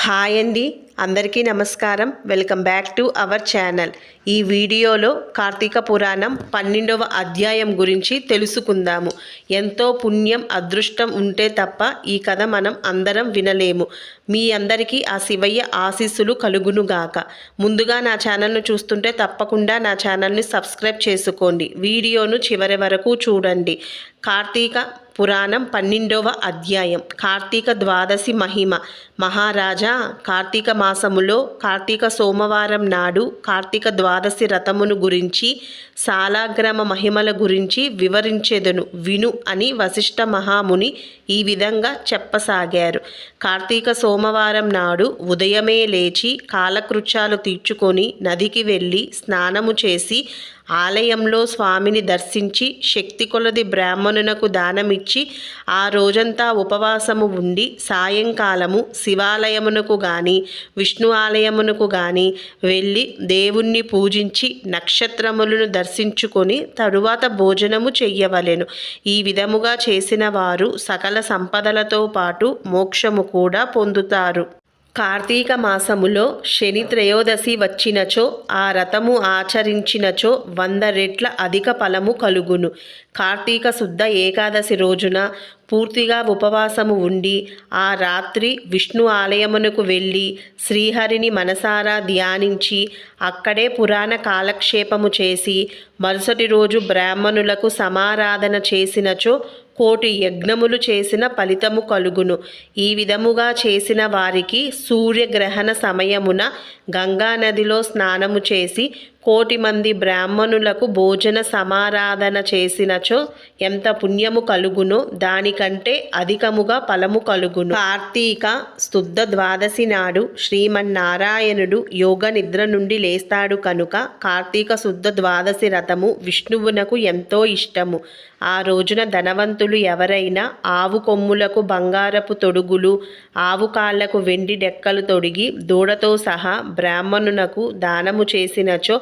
Hi అండి అందరికీ నమస్కారం. Welcome back to our channel ఈ వీడియోలో కార్తీక పురాణం పన్నెండవ అధ్యాయం గురించి తెలుసుకుందాము. ఎంతో పుణ్యం అదృష్టం ఉంటే తప్ప ఈ కథ మనం అందరం వినలేము. మీ అందరికీ ఆ శివయ్య ఆశీస్సులు కలుగునుగాక ముందుగా నా ఛానల్ను చూస్తుంటే తప్పకుండా నా ఛానల్ని సబ్స్క్రైబ్ చేసుకోండి. వీడియోను చివరి వరకు చూడండి. కార్తీక పురాణం పన్నెండవ అధ్యాయం. కార్తీక ద్వాదశి మహిమ. మహారాజా కార్తీక మాసములో కార్తీక సోమవారం నాడు కార్తీక ద్వాదశి రథమును గురించి సాలాగ్రామ మహిమల గురించి వివరించెదను విను అని వశిష్ఠ మహాముని ఈ విధంగా చెప్పసాగారు. కార్తీక సోమవారం నాడు ఉదయమే లేచి కాలకృత్యాలు తీర్చుకొని నదికి వెళ్ళి స్నానము చేసి ఆలయంలో స్వామిని దర్శించి శక్తి కొలది బ్రాహ్మణునకు దానమిచ్చి ఆ రోజంతా ఉపవాసము ఉండి సాయంకాలము శివాలయమునకు గాని విష్ణు ఆలయమునకు గాని వెళ్ళి దేవుణ్ణి పూజించి నక్షత్రములను దర్శించుకొని తరువాత భోజనము చెయ్యవలెను. ఈ విధముగా చేసిన వారు సకల సంపదలతో పాటు మోక్షము కూడా పొందుతారు. కార్తీక మాసములో శని త్రయోదశి వచ్చినచో ఆ రథము ఆచరించినచో వంద రెట్ల అధిక ఫలము కలుగును. కార్తీక శుద్ధ ఏకాదశి రోజున పూర్తిగా ఉపవాసము ఉండి ఆ రాత్రి విష్ణు ఆలయమునకు వెళ్ళి శ్రీహరిని మనసారా ధ్యానించి అక్కడే పురాణ కాలక్షేపము చేసి మరుసటి రోజు బ్రాహ్మణులకు సమారాధన చేసినచో కోటి యజ్ఞములు చేసిన ఫలితము కలుగును. ఈ విధముగా చేసిన వారికి సూర్యగ్రహణ సమయమున గంగానదిలో స్నానము చేసి కోటి మంది బ్రాహ్మణులకు భోజన సమారాధన చేసినచో ఎంత పుణ్యము కలుగునో? దానికంటే అధికముగా ఫలము కలుగును. కార్తీక శుద్ధ ద్వాదశి నాడు శ్రీమన్నారాయణుడు యోగ నిద్ర నుండి లేస్తాడు కనుక కార్తీక శుద్ధ ద్వాదశి రథము విష్ణువునకు ఎంతో ఇష్టము. ఆ రోజున ధనవంతులు ఎవరైనా ఆవు కొమ్ములకు బంగారపు తొడుగులు ఆవు కాళ్ళకు వెండి డెక్కలు తొడిగి దూడతో సహా బ్రాహ్మణునకు దానము చేసినచో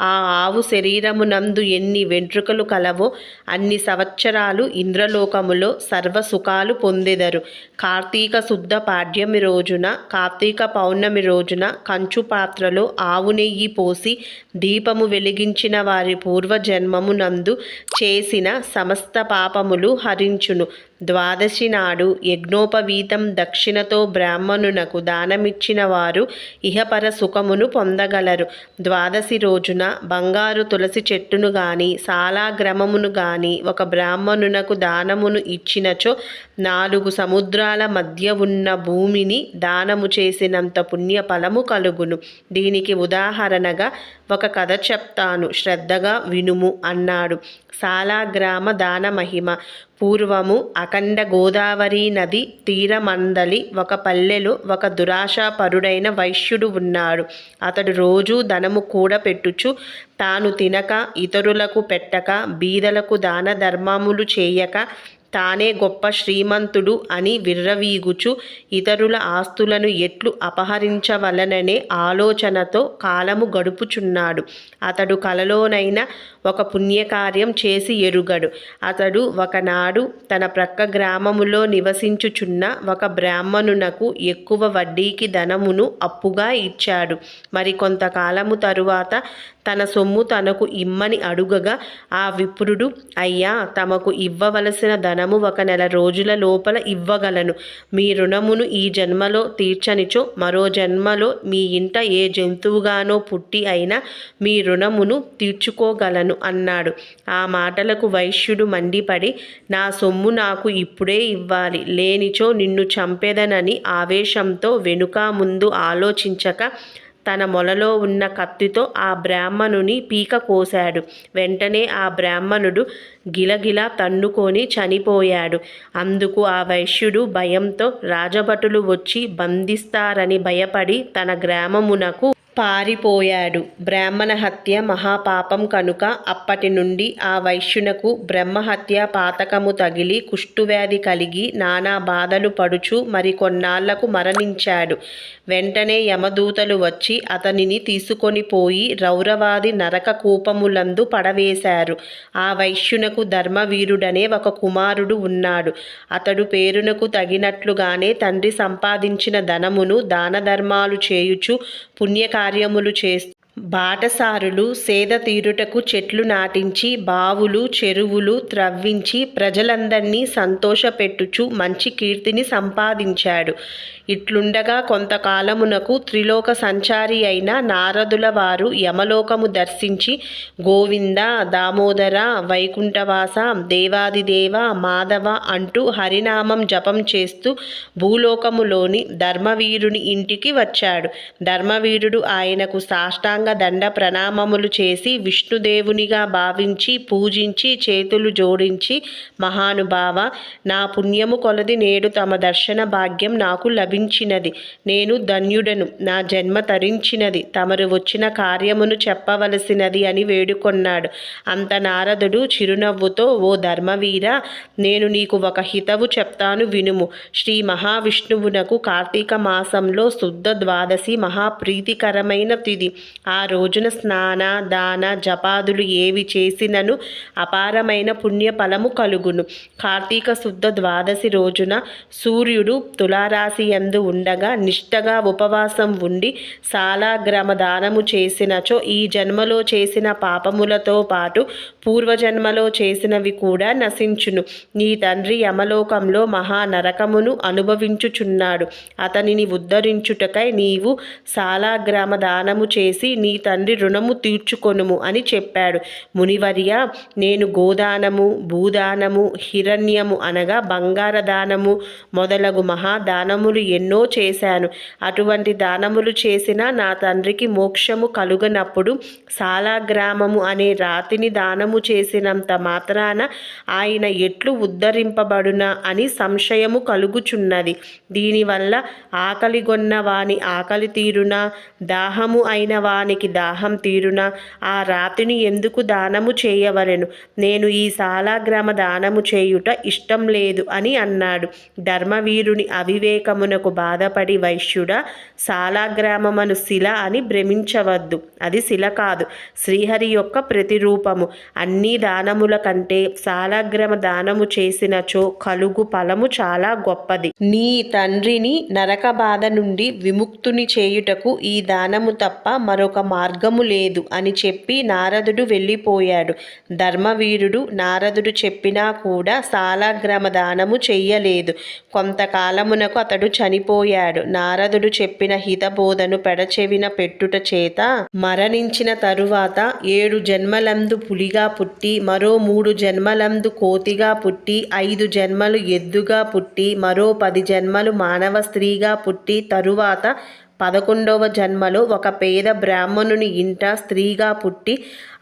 ఆ ఆవు శరీరమునందు ఎన్ని వెంట్రుకలు కలవో అన్ని సంవత్సరాలు ఇంద్రలోకములో సర్వ సుఖాలు పొందెదరు. కార్తీక శుద్ధ పాడ్యమి రోజున కార్తీక పౌర్ణమి రోజున కంచు పాత్రలో ఆవు నెయ్యి పోసి దీపము వెలిగించిన వారి పూర్వజన్మమునందు చేసిన సమస్త పాపములు హరించును. ద్వాదశి నాడు యజ్ఞోపవీతం దక్షిణతో బ్రాహ్మణునకు దానమిచ్చిన వారు ఇహపర సుఖమును పొందగలరు. ద్వాదశి రోజున బంగారు తులసి చెట్టును గాని సాలాగ్రమమును గాని ఒక బ్రాహ్మణునకు దానమును ఇచ్చినచో నాలుగు సముద్రాల మధ్య ఉన్న భూమిని దానము చేసినంత పుణ్యఫలము కలుగును. దీనికి ఉదాహరణగా ఒక కథ చెప్తాను. శ్రద్ధగా వినుము అన్నాడు. సాలాగ్రామ దాన మహిమ. పూర్వము అఖండ గోదావరి నది తీరమందలి ఒక పల్లెలో ఒక దురాశాపరుడైన వైశ్యుడు ఉన్నాడు. అతడు రోజూ ధనము కూడా పెట్టుచు తాను తినక ఇతరులకు పెట్టక బీదలకు దాన ధర్మములు చేయక తానే గొప్ప శ్రీమంతుడు అని విర్రవీగుచు ఇతరుల ఆస్తులను ఎట్లు అపహరించవలననే ఆలోచనతో కాలము గడుపుచున్నాడు. అతడు కలలోనైనా ఒక పుణ్యకార్యం చేసి ఎరుగడు. అతడు ఒకనాడు తన ప్రక్క గ్రామములో నివసించుచున్న ఒక బ్రాహ్మణునకు ఎక్కువ వడ్డీకి ధనమును అప్పుగా ఇచ్చాడు. మరి కొంతకాలము తరువాత తన సొమ్ము తనకు ఇమ్మని అడుగగా ఆ విప్రుడు అయ్యా తమకు ఇవ్వవలసిన ధనం ధనము ఒక నెల రోజుల లోపల ఇవ్వగలను. మీ రుణమును ఈ జన్మలో తీర్చనిచో మరో జన్మలో మీ ఇంట ఏ జంతువుగానో పుట్టి అయినా మీ రుణమును తీర్చుకోగలను అన్నాడు. ఆ మాటలకు వైశ్యుడు మండిపడి నా సొమ్ము నాకు ఇప్పుడే ఇవ్వాలి. లేనిచో నిన్ను చంపేదనని ఆవేశంతో వెనుక ముందు ఆలోచించక తన మొలలో ఉన్న కత్తితో ఆ బ్రాహ్మణుని పీక కోశాడు. వెంటనే ఆ బ్రాహ్మణుడు గిలగిలా తన్నుకొని చనిపోయాడు. అందుకు ఆ వైశ్యుడు భయంతో రాజభటులు వచ్చి బంధిస్తారని భయపడి తన గ్రామమునకు పారిపోయాడు. బ్రాహ్మణ హత్య మహాపాపం కనుక అప్పటి నుండి ఆ వైశ్యునకు బ్రహ్మహత్య పాతకము తగిలి కుష్ఠువ్యాధి కలిగి నానా బాధలు పడుచు మరికొన్నాళ్ళకు మరణించాడు. వెంటనే యమదూతలు వచ్చి అతనిని తీసుకొని పోయి రౌరవాది నరక కూపములందు పడవేశారు. ఆ వైశ్యునకు ధర్మవీరుడనే ఒక కుమారుడు ఉన్నాడు. అతడు పేరునకు తగినట్లుగానే తండ్రి సంపాదించిన ధనమును దాన ధర్మాలు చేయుచు పుణ్యకార్యములు చేస్తూ బాటసారులు సేద తీరుటకు చెట్లు నాటించి బావులు చెరువులు త్రవ్వించి ప్రజలందరినీ సంతోషపెట్టుచు మంచి కీర్తిని సంపాదించాడు. ఇట్లుండగా కొంతకాలమునకు త్రిలోక సంచారి అయిన నారదుల వారు యమలోకము దర్శించి గోవింద దామోదర వైకుంఠవాస దేవాదిదేవ మాధవ అంటూ హరినామం జపం చేస్తూ భూలోకములోని ధర్మవీరుని ఇంటికి వచ్చాడు. ధర్మవీరుడు ఆయనకు సాష్టాంగ దండ ప్రణామములు చేసి విష్ణుదేవునిగా భావించి పూజించి చేతులు జోడించి మహానుభావ నా పుణ్యము కొలది నేడు తమ దర్శన భాగ్యం నాకు లభించినది. నేను ధన్యుడను నా జన్మ తరించినది తమరు వచ్చిన కార్యమును చెప్పవలసినది అని వేడుకొన్నాడు. అంత నారదుడు చిరునవ్వుతో ఓ ధర్మవీర నేను నీకు ఒక హితవు చెప్తాను వినుము. శ్రీ మహావిష్ణువునకు కార్తీక మాసంలో శుద్ధ ద్వాదశి మహాప్రీతికరమైన తిది ఆ ఆ రోజున స్నాన దాన జపాదులు ఏవి చేసినను అపారమైన పుణ్యఫలము కలుగును. కార్తీక శుద్ధ ద్వాదశి రోజున సూర్యుడు తులారాశి యందు ఉండగా నిష్టగా ఉపవాసం ఉండి సాలాగ్రామ దానము చేసినచో ఈ జన్మలో చేసిన పాపములతో పాటు పూర్వజన్మలో చేసినవి కూడా నశించును. నీ తండ్రి యమలోకంలో మహా నరకమును అనుభవించుచున్నాడు. అతనిని ఉద్ధరించుటకై నీవు సాలాగ్రామ దానము చేసి నీ తండ్రి రుణము తీర్చుకొనుము అని చెప్పాడు. మునివర్య నేను గోదానము భూదానము హిరణ్యము అనగా బంగార దానము మొదలగు మహాదానములు ఎన్నో చేశాను. అటువంటి దానములు చేసిన నా తండ్రికి మోక్షము కలుగనప్పుడు సాలాగ్రామము అనే రాతిని దానము చేసినంత మాత్రాన ఆయన ఎట్లు ఉద్ధరింపబడునా అని సంశయము కలుగుచున్నది. దీనివల్ల ఆకలిగొన్న వాని ఆకలి తీరునా దాహము అయిన వానికి దాహం తీరునా? ఆ రాతిని ఎందుకు దానము చేయవలెను? నేను ఈ సాలాగ్రామ దానము చేయుట ఇష్టం లేదు అని అన్నాడు. ధర్మవీరుని అవివేకమునకు బాధపడి వైశ్యుడా సాలాగ్రామమను శిల అని భ్రమించవద్దు. అది శిల కాదు శ్రీహరి యొక్క ప్రతిరూపము. అన్ని దానముల కంటే సాలాగ్రామ దానము చేసినచో కలుగు ఫలము చాలా గొప్పది. నీ తండ్రిని నరక బాధ నుండి విముక్తుని చేయుటకు ఈ దానము తప్ప మరొక మార్గము లేదు అని చెప్పి నారదుడు వెళ్ళిపోయాడు. ధర్మవీరుడు నారదుడు చెప్పినా కూడా సాలాగ్రామ దానము చెయ్యలేదు. కొంతకాలమునకు అతడు చనిపోయాడు. నారదుడు చెప్పిన హితబోధను పెడచెవిన పెట్టుట చేత మరణించిన తరువాత ఏడు జన్మలందు పులిగా పుట్టి మరో మూడు జన్మలందు కోతిగా పుట్టి ఐదు జన్మలు ఎద్దుగా పుట్టి మరో పది జన్మలు మానవ స్త్రీగా పుట్టి తరువాత పదకొండవ జన్మలో ఒక పేద బ్రాహ్మణుని ఇంట స్త్రీగా పుట్టి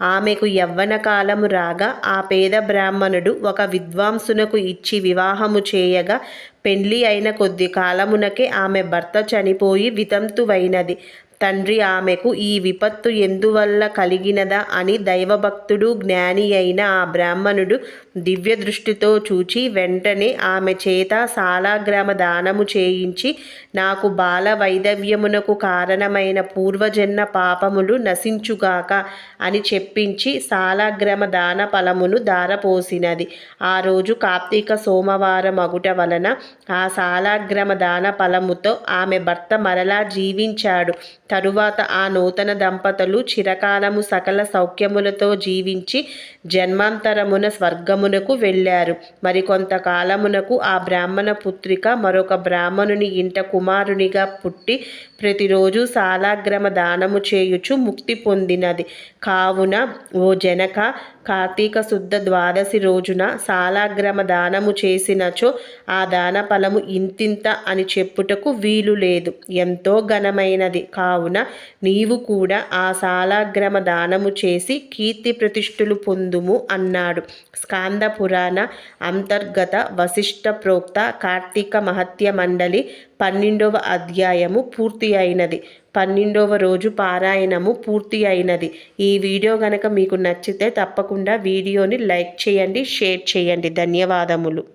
ఆమెకు యవ్వన కాలము రాగా ఆ పేద బ్రాహ్మణుడు ఒక విద్వాంసునకు ఇచ్చి వివాహము చేయగా పెళ్ళి అయిన కొద్ది కాలమునకే ఆమె భర్త చనిపోయి వితంతువైనది. తండ్రి ఆమెకు ఈ విపత్తు ఎందువల్ల కలిగినదా అని దైవభక్తుడు జ్ఞాని అయిన ఆ బ్రాహ్మణుడు దివ్య దృష్టితో చూచి వెంటనే ఆమె చేత సాలాగ్రామ దానము చేయించి నాకు బాల వైదవ్యమునకు కారణమైన పూర్వజన్మ పాపములు నశించుగాక అని చెప్పించి సాలాగ్రామ దాన ఫలమును దారపోసినది ఆ రోజు కార్తీక సోమవారం అగుట వలన ఆ సాలాగ్రామ దాన ఫలముతో ఆమె భర్త మరలా జీవించాడు. తరువాత ఆ నూతన దంపతులు చిరకాలము సకల సౌఖ్యములతో జీవించి జన్మాంతరమున స్వర్గము గ్రామమునకు వెళ్ళారు. మరికొంతకాలమునకు ఆ బ్రాహ్మణ పుత్రిక మరొక బ్రాహ్మణుని ఇంట కుమారునిగా పుట్టి ప్రతిరోజు సాలాగ్రమ దానము చేయుచు ముక్తి పొందినది. కావున ఓ జనక కార్తీక శుద్ధ ద్వాదశి రోజున సాలాగ్రమ దానము చేసినచో ఆ దాన ఫలము ఇంతింత అని చెప్పుటకు వీలు లేదు. ఎంతో ఘనమైనది. కావున నీవు కూడా ఆ సాలాగ్రమ దానము చేసి కీర్తి ప్రతిష్ఠులు పొందుము అన్నాడు. స్కాంద పురాణ అంతర్గత వశిష్ట ప్రోక్త కార్తీక మహత్య మండలి పన్నెండవ అధ్యాయము పూర్తి అయినది పన్నెండవ రోజు పారాయణము పూర్తి అయినది ఈ వీడియో గనక మీకు నచ్చితే తప్పకుండా వీడియోని లైక్ చేయండి షేర్ చేయండి. ధన్యవాదములు.